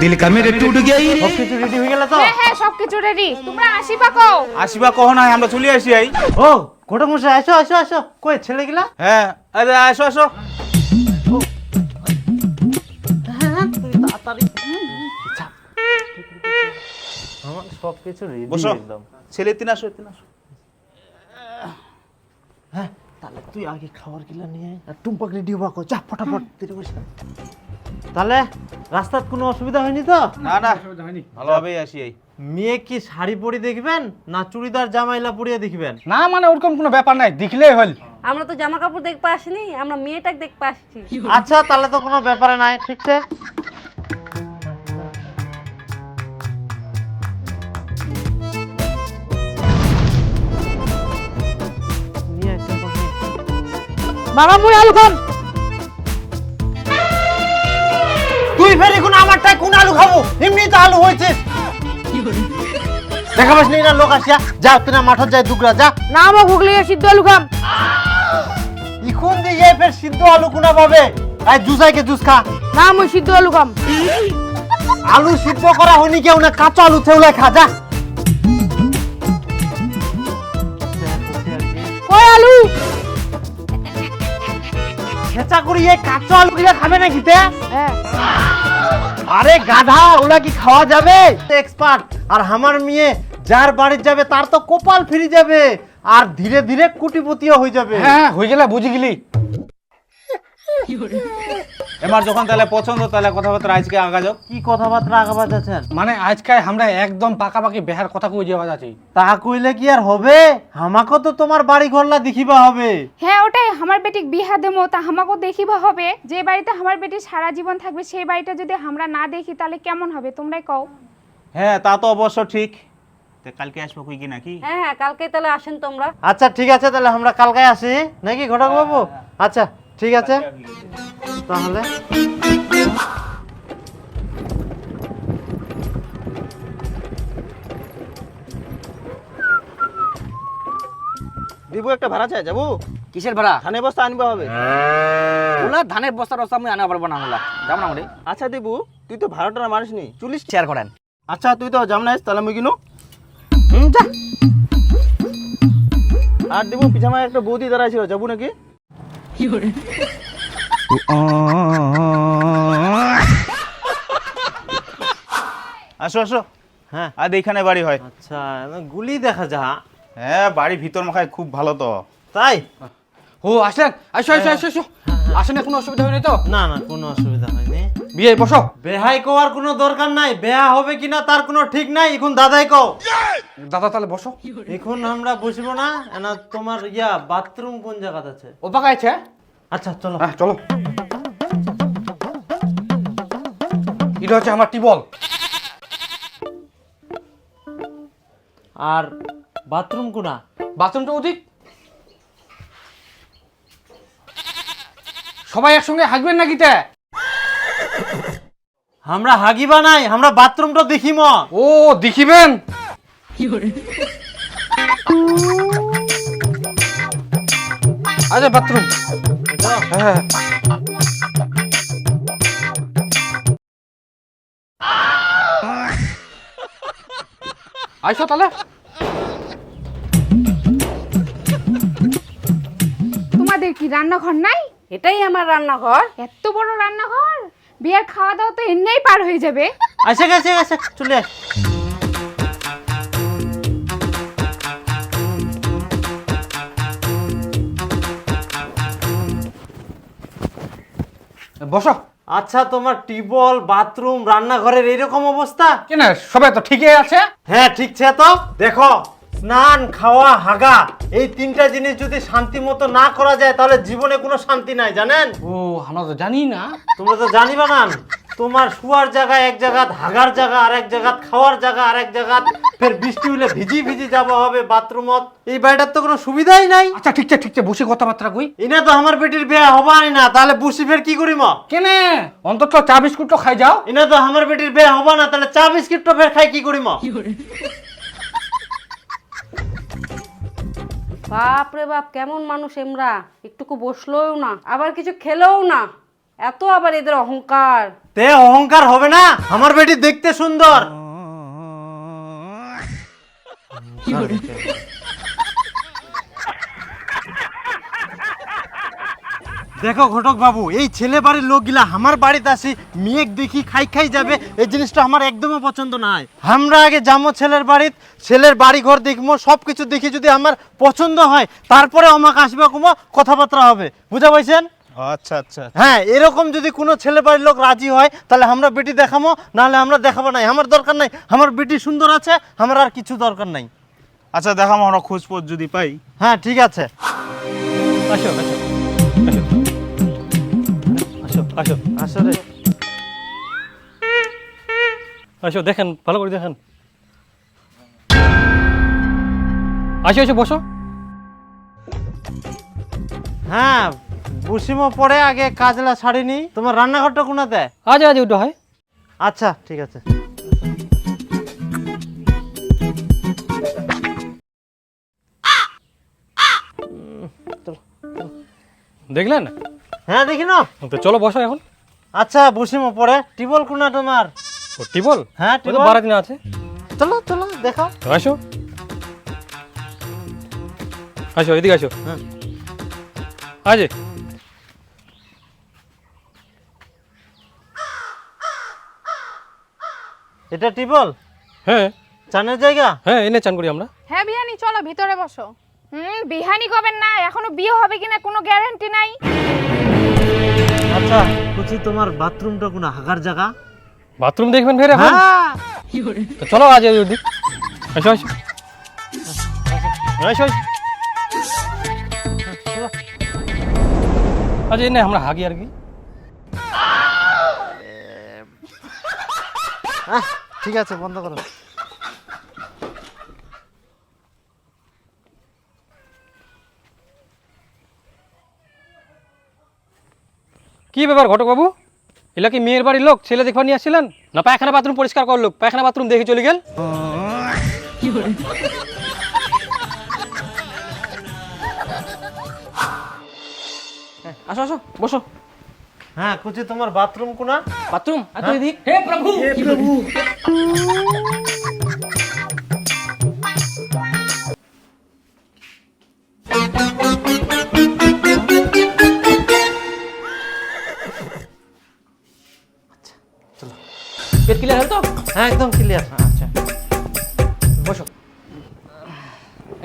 দিল কামেরে টুট গেই সবকিছু রেডি হয়ে গেল তো? হ্যাঁ হ্যাঁ সবকিছু রেডি তোমরা আসিবা কো আসিবা কো না আমরা চলে আসি আই। ও ঘটক মশাই আসো আসো। আসো কই ছেলে গিলা হ্যাঁ আরে আসো। আসো হ্যাঁ, তুই আগে খাবার গিলা নিয়ে আর টুম্পাক রেডি হবা কর যা ফটাফট তুই বসে তাহলে রাস্তার কোনো অসুবিধা হয়নি তো? না না। ভালোভাবেই আসি আই মেয়ে কি শাড়ি পরে দেখবেন না চুড়িদার জামাইলা পরিয়ে দেখবেন? না মানে ওরকম কোনো ব্যাপার নাই দেখলেই হল। আমরা তো জামা কাপড় দেখতে আসিনি আমরা মেয়েটাকে দেখতে আসছি। আচ্ছা তাহলে তো কোনো ব্যাপারে নাই ঠিক আছে। বাবা মুই আলু খাম। তুই ফের এখন আমারটাই কোন আলু খাব? এমনি তো আলু হয়েছে। দেখা পাস না লোক আসিয়া। যা তুই না মাঠত যাই দুগরা যা। না আমা ঘুগলি সিদ্ধ আলু খাম। ইখন দিয়ে ফের সিদ্ধ আলু কোনা পাবে? আই জুসাইকে জুস খা। না মুই সিদ্ধ আলু খাম। আলু সিদ্ধ করা হয়নি কেউ না কাঁচা আলু থেউলে খা যা। কই আলু? খেচা করি এই কাঁচা আলু গুলা খাবে না খেতে হ্যাঁ। আরে গাধা ওলা কি খাওয়া যাবে? এক্সপার্ট আর আমার মেয়ে যার বাড়ি যাবে তার তো কপাল ফিরে যাবে আর ধীরে ধীরে কুটিপতিও হয়ে যাবে। হ্যাঁ হয়ে গেলে বুঝি গেলি। এবার যখন তাহলে পছন্দ তাহলে কথাবার্তা আজকে আগা যাও কি কথাবার্তা আগাবাজ আছেন মানে আজকে আমরা একদম পাকাপাকি বেহার কথা কই যাওয়া যাচ্ছি। তাহা কইলে কি আর হবে? আমাকে তো তোমার বাড়ি ঘরলা দেখিবা হবে। হ্যাঁ ওটাই আমার বেটিক বিহা দেমো তা আমাকেও দেখিবা হবে। যে বাড়িতে আমার বেটি সারা জীবন থাকবে সেই বাড়িটা যদি আমরা না দেখি তাহলে কেমন হবে? তোমরাই কও। হ্যাঁ তা তো অবশ্য ঠিক। তা কালকে আসব কই কি নাকি? হ্যাঁ হ্যাঁ কালকে তাহলে আসেন তোমরা। আচ্ছা ঠিক আছে তাহলে আমরা কালকে আসি। নাকি ঘটক বাবু আচ্ছা। ঠিক আছে? তাহলে? দিব একটা ভাড়া চাই যাব? কিসের ভাড়া? ধানে বস্তা আনবা হবে। ওলা ধানের বস্তা রস্তা আমি আনা পারব না ওলা। যাব না ওরে আচ্ছা দিবু তুই তো ভাড়াটা মানুষ নি। চল্লিশ শেয়ার করেন। আচ্ছা তুই তো যাম না তাহলে মুই কিনো? হুম যা। আর দিব পিছামায় একটা বৌদি দাঁড়ায় ছিল যাব নাকি? আসো আসো। হ্যাঁ। আর এইখানে বাড়ি হয়। আচ্ছা গুলি দেখা যা। হ্যাঁ বাড়ি ভিতর মাখায় খুব ভালো তো। তাই? ও আসলেন। আসো আসো আসো আসো। আসেন কোনো অসুবিধা হয়নি তো? না না কোনো অসুবিধা হয়নি। বিয়ে বসো। বেহাই কোয়ার কোনো দরকার নাই বেহা হবে কিনা তার কোনো ঠিক নাই এখন দাদাই কও। দাদা তাহলে বসো। এখন আমরা বসবো না না তোমার ইয়া বাথরুম কোন জায়গাতে আছে? ও পাকা আছে? আচ্ছা চলো। হ্যাঁ চলো। এটা হচ্ছে আমার টিবল আর বাথরুম কোনা? বাথরুমটা ওদিক। সবাই একসঙ্গে হাঁকবেন নাকি তে? আমরা হাগিবা নাই আমরা বাথরুমটা দেখিম। ও দেখিবেন? আচ্ছা বাথরুম। হ্যাঁ। আইসো তাহলে। তোমাদের কি রান্নাঘর নাই? এটাই আমার রান্নাঘর। এত বড় রান্নাঘর? বিয়ার খাওয়া দাওয়া তো এমনিই পার হয়ে যাবে। আসে গেছে গেছে চলে আস। বসো। আচ্ছা তোমার টিবল বাথরুম রান্নাঘরের এরকম অবস্থা? কেন? সবাই তো ঠিকই আছে? হ্যাঁ ঠিক আছে তো। দেখো স্নান খাওয়া হাগা এই তিনটা জিনিস যদি শান্তি মতো না করা যায় তাহলে জীবনে কোনো শান্তি নাই জানেন? ও আমরা তো জানি না। তোমরা তো জানিবা না তোমার শুয়ার জায়গা এক জায়গা হাগার জায়গা আর এক জায়গা খাওয়ার জায়গা আর এক জায়গা ফের বৃষ্টি হলে ভিজি ভিজি যাওয়া হবে বাথরুমত। এই বাড়িটার তো কোনো সুবিধাই নাই। আচ্ছা ঠিক আছে ঠিক আছে বসে কথাবার্তা কই? ইনা তো আমার বেটির বিয়ে হবাই না। তাহলে বুসি ফের কি করিম? কেনে? অন্তত চা বিস্কুট তো খাই যাও। ইনা তো আমার বেটির বিয়ে হবা না। তাহলে চা বিস্কিট তো ফের খাই কি করিম? বাপ রে বাপ কেমন মানুষ এমরা? একটুকু বসলোও না আবার কিছু খেলেও না। এত আবার এদের অহংকার। তে অহংকার হবে না? আমার বেটি দেখতে সুন্দর। দেখো ঘটক বাবু এই ছেলে বাড়ির লোকগুলা আমার বাড়িতে আসি মেয়েক দেখি খাই খাই যাবে এই জিনিসটা আমার একদমই পছন্দ নয় আমরা আগে যাব ছেলের বাড়িতে ছেলের বাড়ি ঘর দেখব সব কিছু দেখি যদি আমার পছন্দ হয় তারপরে আমাকে আসবে কুমো কথাবার্তা হবে। বুঝা পাইছেন? আচ্ছা আচ্ছা হ্যাঁ এরকম যদি কোনো ছেলে বাড়ির লোক রাজি হয় তাহলে আমরা বেটি দেখাবো নাহলে আমরা দেখাবো নাই। আমার দরকার নাই আমার বেটি সুন্দর আছে আমার আর কিছু দরকার নাই। আচ্ছা দেখাম আমরা খোঁজ যদি পাই। হ্যাঁ ঠিক আছে। আসো আসো। আসো আসো আসলে আসো দেখেন ভালো করে দেখেন। আসো আসো বসো। হ্যাঁ বুসিমো পরে আগে কাজলা ছাড়িনি তোমার রান্নাঘরটা কোনাতে আজ আজ ওটা হয়। আচ্ছা ঠিক আছে। দেখলেন? হ্যাঁ দেখি না তো চলো বসো এখন। আচ্ছা বুসিমো পরে। টিবল কোনা তোমার? ও টিবল? হ্যাঁ টিবল। বারো দিন আছে। চলো চলো দেখাও। আসো। আসো এদিকে আসো। হ্যাঁ। আজ এটা টিবল? হ্যাঁ। চানের জায়গা? হ্যাঁ এনে চান করি আমরা। হ্যাঁ বিহানি চলো ভিতরে বসো। হুম বিহানি করবেন না এখনও বিয়ে হবে কিনা কোনো গ্যারান্টি নাই। আচ্ছা কুচি তোমার বাথরুমটা কোনা হাগার জায়গা? বাথরুম দেখবেন ফের এখন হ্যাঁ? তো চলো আজ আসো আসো আসো আসো আচ্ছা এই না আমরা হাগি আর কি। ঠিক আছে বন্ধ করো। কি ব্যাপার ঘটক বাবু? এলা কি মেয়ের বাড়ির লোক? ছেলে দেখবার নিয়ে আসছিলেন? না পায়খানা বাথরুম পরিষ্কার করার লোক। পায়খানা বাথরুম দেখে চলে গেল। আসো আসো বসো। হ্যাঁ কুচি তোমার বাথরুম কোনা? বাথরুম? এত এদিক। হে প্রভু! পেট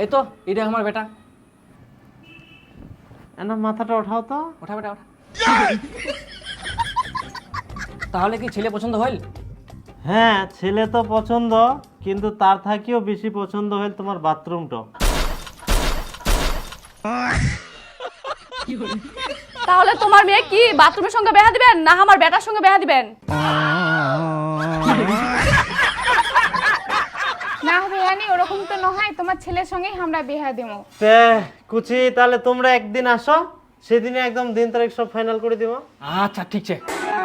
এই তো এটা আমার বেটা। না মাথাটা ওঠাও তো। ওঠা বেটা ওঠা। তাহলে কি ছেলে পছন্দ হইল হ্যাঁ ছেলে তো পছন্দ কিন্তু তার থাকিও বেশি পছন্দ হল তোমার বাথরুমটা তাহলে তোমার মেয়ে কি বাথরুমের সঙ্গে বেহা দিবেন না আমার বেটার সঙ্গে বেহা দিবেন? না বিহানি ওরকম তো নয় তোমার ছেলের সঙ্গেই আমরা বিহা দেবো। তে কুচি তাহলে তোমরা একদিন আসো সেদিনে একদম দিন তারিখ সব ফাইনাল করে দিব। আচ্ছা ঠিক আছে।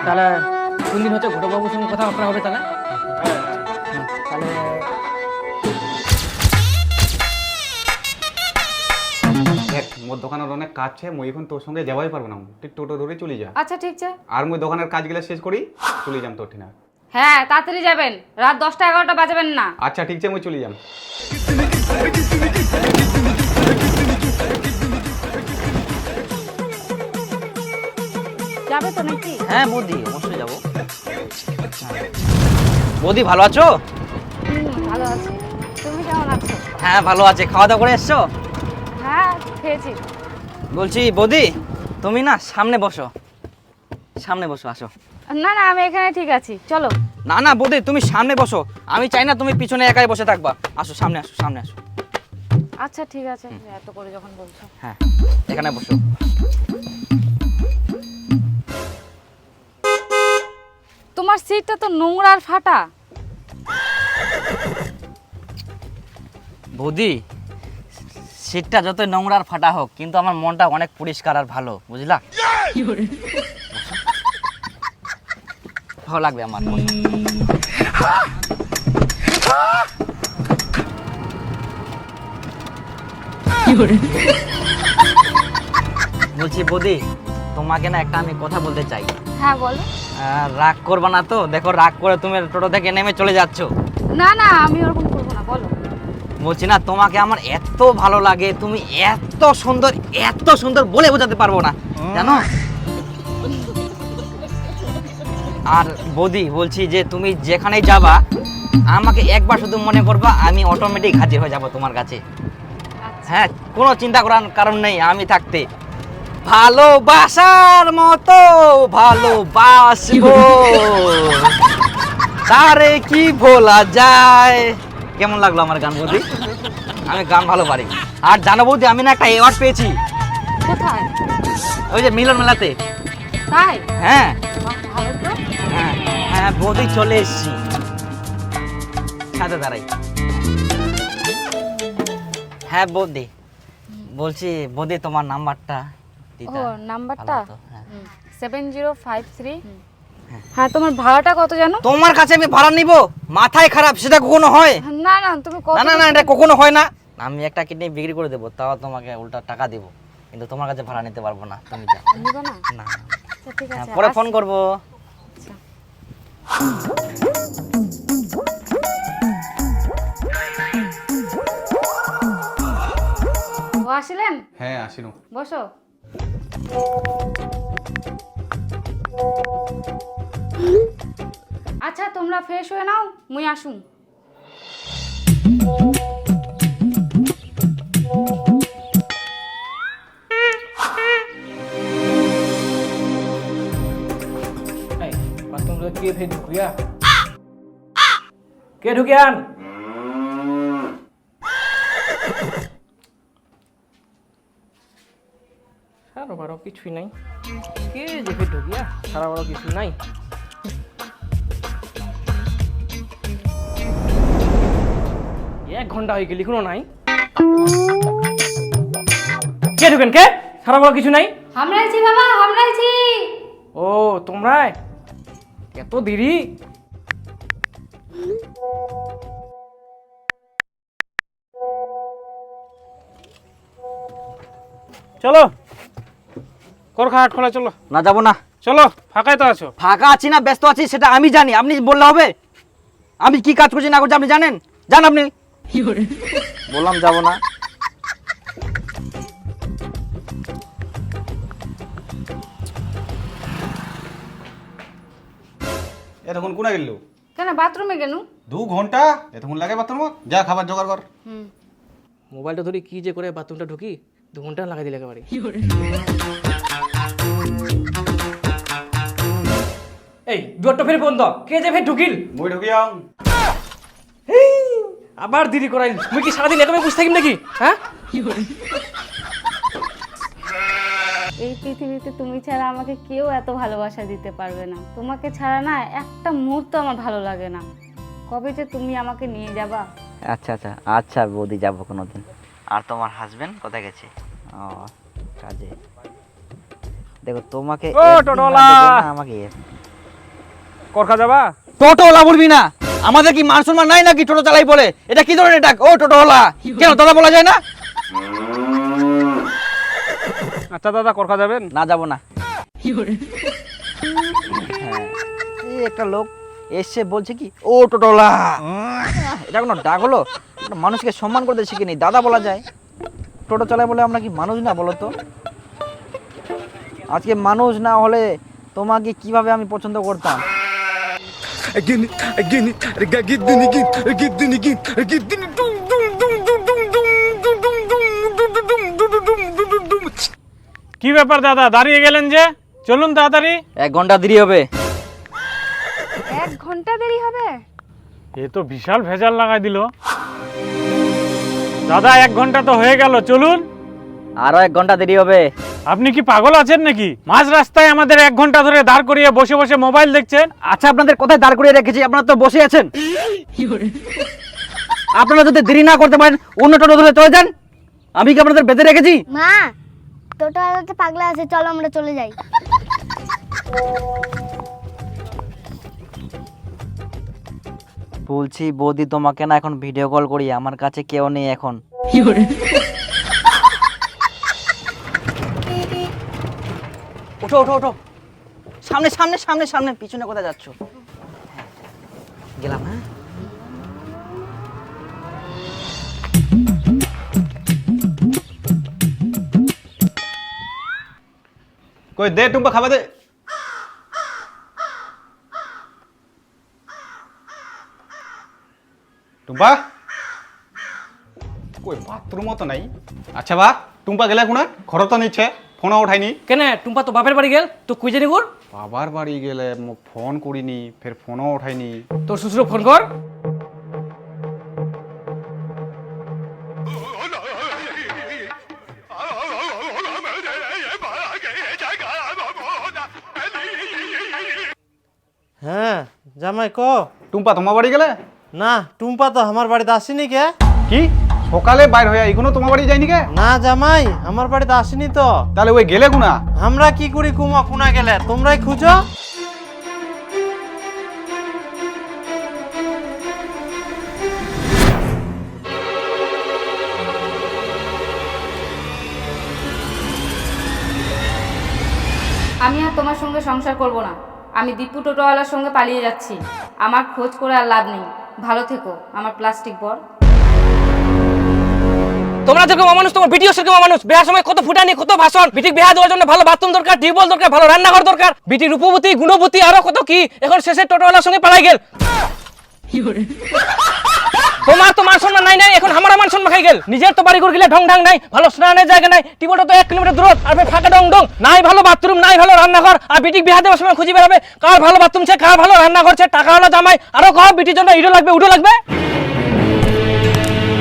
তাহলে কোন দিন হচ্ছে ঘটকবাবুর সঙ্গে কথাবার্তা হবে তাহলে? তাহলে দেখ মোর দোকানের অনেক কাজ আছে মুই এখন তোর সঙ্গে যাওয়াই পারব না। তুই টোটো ধরে চলে যা। আচ্ছা ঠিক আছে। আর মুই দোকানের কাজগুলো শেষ করি চলে যাম তোর ঠিনা হ্যাঁ তাড়াতাড়ি যাবেন। রাত দশটা এগারোটা বাজাবেন না। আচ্ছা ঠিক আছে আমি চলে যাম যাবে তো নাকি? হ্যাঁ বৌদি অবশ্যই যাব। বৌদি ভালো আছো? হুম, ভালো আছি। তুমি কেমন আছো? হ্যাঁ ভালো আছে। খাওয়া দাওয়া করে এসছো? হ্যাঁ খেয়েছি। বলছি বৌদি তুমি না সামনে বসো। সামনে বসো আসো। না না আমি এখানে ঠিক আছি। চলো। না না বৌদি তুমি সামনে বসো। আমি চাই না তুমি পিছনে একাই বসে থাকবা। আসো সামনে আসো সামনে আসো। আচ্ছা ঠিক আছে। এত করে যখন বলছো। হ্যাঁ এখানে বসো। তোমার সিটটা তো নোংরার ফাটা। বৌদি সিটটা যতই নোংরা আর ফাটা হোক কিন্তু আমার মনটা অনেক পরিষ্কার আর ভালো বুঝলা? ভালো লাগবে আমার বলছি বৌদি তোমাকে না একটা আমি কথা বলতে চাই। হ্যাঁ বলো। আহ, রাগ করবা না তো? দেখো রাগ করে তুমি টোটো থেকে নেমে চলে যাচ্ছ। না না আমি ওরকম করব না বলো। বলছি না তোমাকে আমার এত ভালো লাগে তুমি এত সুন্দর এত সুন্দর বলে বোঝাতে পারব না। জানো? আর বৌদি বলছি যে তুমি যেখানেই যাবা আমাকে একবার শুধু মনে করবা আমি অটোমেটিক হাজির হয়ে যাব তোমার কাছে। হ্যাঁ কোনো চিন্তা করার কারণ নেই আমি থাকতে। ভালোবাসার মতো ভালোবাসবো। তারে কি ভোলা যায়? কেমন লাগল আমার গান বৌদি? আমি গান ভালো পারি। আর জানো বৌদি আমি না একটা অ্যাওয়ার্ড পেয়েছি। কোথায়? ওই যে মিলন মেলাতে। তাই? হ্যাঁ। হ্যাঁ বৌদি চলে এসছি। সাথে দাঁড়াই। হ্যাঁ বৌদি। বলছি বৌদি তোমার নাম্বারটা দিতা। ও ভালো নাম্বারটা হ্যাঁ। Seven zero five three. হ্যাঁ তোমার ভাড়াটা কত জানো? তোমার কাছে আমি ভাড়া নিব? মাথায় খারাপ সেটা কখনো হয়? না না তুমি কত না না না এটা কখনো হয় না। আমি একটা কিডনি বিক্রি করে দেবো তাও তোমাকে উল্টা টাকা দেবো। কিন্তু তোমার কাছে ভাড়া নিতে পারব না তুমি যাও নিবে না? না। আচ্ছা ঠিক হ্যাঁ, আছে পরে ফোন করব। আসিলেন? হ্যাঁ আসিনু। বসো। আচ্ছা তোমরা ফ্রেশ হয়ে নাও মুই আসুম বাথরুমে কে ফের ঢুকিয়া? কে ঢুকিয়ান? সারা বারো কিছুই নাই। কে যে ফের ঢুকিয়া? সারা বারো কিছু নাই। এক ঘণ্টা হয়ে গেলি কোনো নাই। কে ঢুকেন কে? সারা বারো কিছু নাই? হামরাইছি বাবা হামরাইছি। ও তোমরাই? এত দেরি চলো। করখা হাট খোলা চলো। না যাব না। চলো ফাঁকাই তো আছো। ফাঁকা আছি না ব্যস্ত আছি সেটা আমি জানি। আপনি বললে হবে? আমি কি কাজ করছি না করছি আপনি জানেন? জান আপনি। বললাম যাব না। এতক্ষণ কোনা গেল? কেন বাথরুমে গেল দু ঘণ্টা? এতক্ষণ লাগে বাথরুম? যা খাবার জোগাড় কর। মোবাইলটা ধরে কি যে করে বাথরুমটা ঢুকি দু ঘণ্টা লাগাই দিলে একেবারে এই দুয়ারটা ফের বন্ধ। কে যে ফের ঢুকিল? মই ঢুকিয়াও আবার দেরি করাইল। মুই কি সারাদিন একেবারে বসে থাকিম নাকি? হ্যাঁ? এই পৃথিবীতে তুমি ছাড়া আমাকে কেউ এত ভালোবাসা দিতে পারবে না। তোমাকে ছাড়া না একটা মুহূর্ত আমার ভালো লাগে না। কবে যে তুমি আমাকে নিয়ে যাবা? আচ্ছা আচ্ছা আচ্ছা বৌদি যাব কোনো দিন আর তোমার হাজবেন্ড কোথায় গেছে? ও কাজে। দেখো তোমাকে ও, না আমাকে করখা যাবা? টোটোওয়ালা বলবি না! আমাদের কি মান সম্মান নাই নাকি টোটো চালাই বলে? এটা কি ধরনের ডাক? ও টোটোওয়ালা কেন দাদা বলা যায় না? আচ্ছা দাদা করখা যাবেন না যাব না হ্যাঁ এই একটা লোক এসে বলছে কি ও টোটোলা এটা কোনো ডাক হলো মানুষকে সম্মান করতে শিখে শিখিনি দাদা বলা যায় টোটো চালায় বলে আমরা কি মানুষ না বলো তো আজকে মানুষ না হলে তোমাকে কীভাবে আমি পছন্দ করতাম Again, again, again, again, again, again, again, again, dum কি ব্যাপার দাদা? দাঁড়িয়ে গেলেন যে? চলুন তাড়াতাড়ি। এক ঘণ্টা দেরি হবে। এক ঘণ্টা দেরি হবে? এ তো বিশাল ভেজাল লাগাই দিল। দাদা এক ঘণ্টা তো হয়ে গেল চলুন। আরও এক ঘণ্টা দেরি হবে। আপনি কি পাগল আছেন নাকি? মাঝ রাস্তায় আমাদের এক ঘণ্টা ধরে দাঁড় করিয়ে বসে বসে মোবাইল দেখছেন। আচ্ছা আপনাদের কোথায় দাঁড় করিয়ে রেখেছি? আপনারা তো বসে আছেন। আপনারা যদি দেরি না করতে পারেন অন্য টোটো ধরে চলে যান। আমি কি আপনাদের বেঁধে রেখেছি? মা টোটো আলাতে পাগলা আছে চলো আমরা চলে যাই। বলছি বৌদি তোমাকে না এখন ভিডিও কল করি আমার কাছে কেউ নেই এখন। ওঠো ওঠো ওঠো। সামনে সামনে সামনে সামনে পিছনে কোথায় যাচ্ছ? গেলাম হ্যাঁ? কই দে টুম্পা খাবে দে। টুম্পা? কই বাথরুমও তো নাই। আচ্ছা বা টুম্পা গেলে কোনা? ঘর তো নিচ্ছে ফোনও ওঠাইনি কেন টুম্পা তো বাপের বাড়ি গেল তো কুইজে নিগুর বাবার বাড়ি গেলে ফোন করিনি ফের ফোনও ওঠাইনি তোর শ্বশুর ফোন কর। জামাই ক? টুম্পা তোমার বাড়ি গেলে? না টুম্পা তো আমার বাড়িতে আসেনি কে? কি? সকালে বাইর হয়ে এখনও তোমার বাড়ি যায়নি কে? না জামাই আমার বাড়িতে আসেনি তো। তাহলে ওই গেলে কোনা আমরা কি করি কুমা কুনা গেলে? তোমরাই খুঁজো। আমি আর তোমার সঙ্গে সংসার করব না। আমি দীপু টোটোওয়ালার সঙ্গে পালিয়ে যাচ্ছি। আমার খোঁজ করে আর লাভ নেই। ভালো থেকো আমার প্লাস্টিক বর। তোমরা যেরকম মানুষ তোমার বিটিও সেরকম মানুষ বিয়ার সময় কত ফুটানি কত ভাষণ। বিটিক বিয়া দেওয়ার জন্য ভালো বাথরুম দরকার টিউবওয়েল দরকার ভালো রান্নাঘর দরকার। বিটি রূপবতী গুণবতী আরও কত কি। এখন শেষে টোটোওয়ালার সঙ্গে পালাই গেল। তোমার তো মান সম্মান নাই নাই, এখন আমার মান সম্মান খাই গেল। নিজের তো বাড়ি ঘর গেলে ঢং ঢং নাই, ভালো স্নানের জায়গা নাই টিউবওয়েলটা তো এক কিলোমিটার দূর আর ফাঁকা ডং ডং। নাই ভালো বাথরুম, নাই ভালো রান্নাঘর, আর বিটিক বিয়া দেওয়ার সময় খুঁজে বেড়াবে। কার ভালো বাথরুম ছে কার ভালো রান্নাঘর ছে টাকা হলো জামাই। আরও কহ বিটির জন্য ইডো লাগবে উডো লাগবে।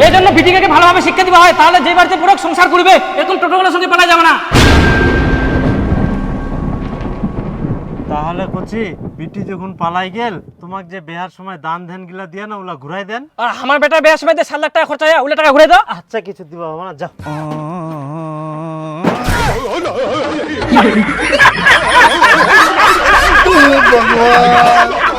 এই জন্য বিটিকে ভালোভাবে শিক্ষা দিবা হয়, তাহলে যে বাড়িতে পুরো সংসার করবে, এরকম টোটোগুলোর সঙ্গে পালা যাবে না। তাহলে কচি বিটি যখন পালাই গেল তোমাক যে বেহার সময় দান ধ্যান গিলা দিয়া না ওলা ঘুরাই দেন। আর আমার বেটা বেহার সময় সাত লাখ টাকা খরচা হয় ওগুলো টাকা ঘুরে দাও। আচ্ছা কিছু দিবা বাবা না যাও ভগবান।